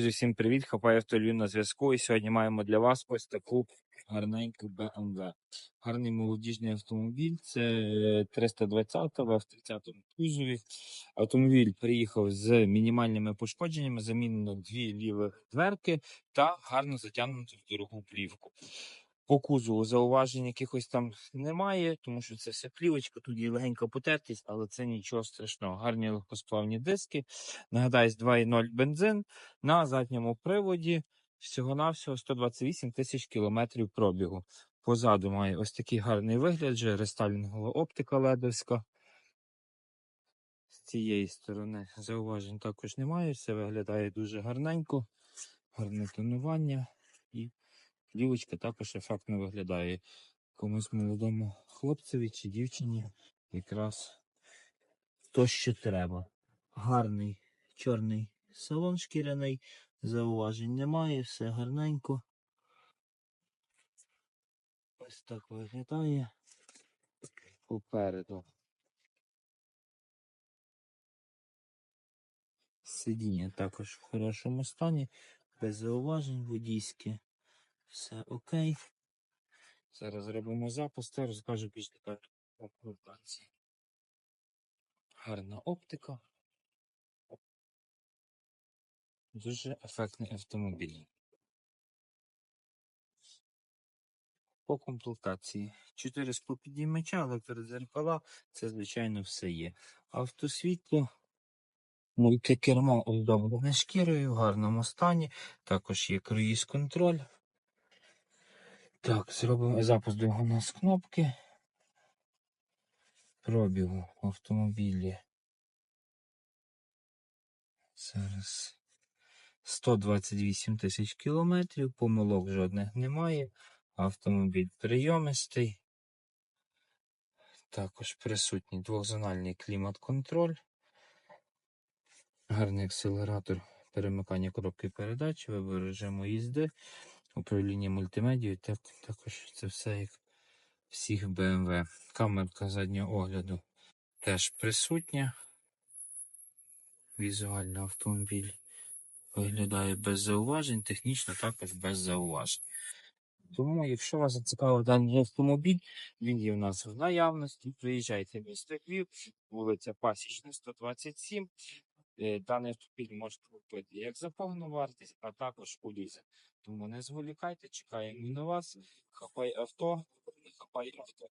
Друзі, всім привіт! Хапаю автолюб на зв'язку. І сьогодні маємо для вас ось таку гарненьку BMW. Гарний молодіжний автомобіль. Це 320 в 30 кузові. Автомобіль приїхав з мінімальними пошкодженнями, замінено дві лівих дверки та гарно затягнуто в дорогу плівку. По кузову зауважень якихось там немає, тому що це вся плівочка, тут є легенька потертість, але це нічого страшного. Гарні легкосплавні диски. Нагадаюсь, 2.0 бензин на задньому приводі. Всього-навсього 128 тисяч кілометрів пробігу. Позаду має ось такий гарний вигляд, же рестайлінгова оптика ледовська. З цієї сторони зауважень також немає. Все виглядає дуже гарненько, гарне тонування і плівочка також ефектно виглядає. Комусь молодому хлопцеві чи дівчині якраз то, що треба. Гарний чорний салон шкіряний, зауважень немає, все гарненько. Ось так виглядає попереду. Сидіння також в хорошому стані, без зауважень водійське. Все окей. Зараз зробимо запуск та розкажу більш про комплектації. Гарна оптика. Дуже ефектний автомобіль. По комплектації. 4 склопідіймача, електродзеркала, це, звичайно, все є. Автосвітло, мультикермо оздоблене шкірою в гарному стані. Також є круїз контроль. Так, зробимо запуск двигуна з кнопки. Пробігу в автомобілі. Зараз 128 тисяч кілометрів, помилок жодних немає. Автомобіль прийомистий. Також присутній двохзональний клімат-контроль. Гарний акселератор перемикання коробки передач, вибір режиму їзди, управління мультимедією. Так, також це все як всіх BMW. Камерка заднього огляду теж присутня. Візуально автомобіль виглядає без зауважень, технічно також без зауважень. Тому, якщо вас зацікавив даний автомобіль, він є в нас в наявності. Приїжджайте в місто Львів, вулиця Пасічна, 127. Е, Даний автомобіль можете купити як за повну вартість, а також у лізинг. Тому не зволікайте, чекаємо на вас. Хапай авто, хапай авто.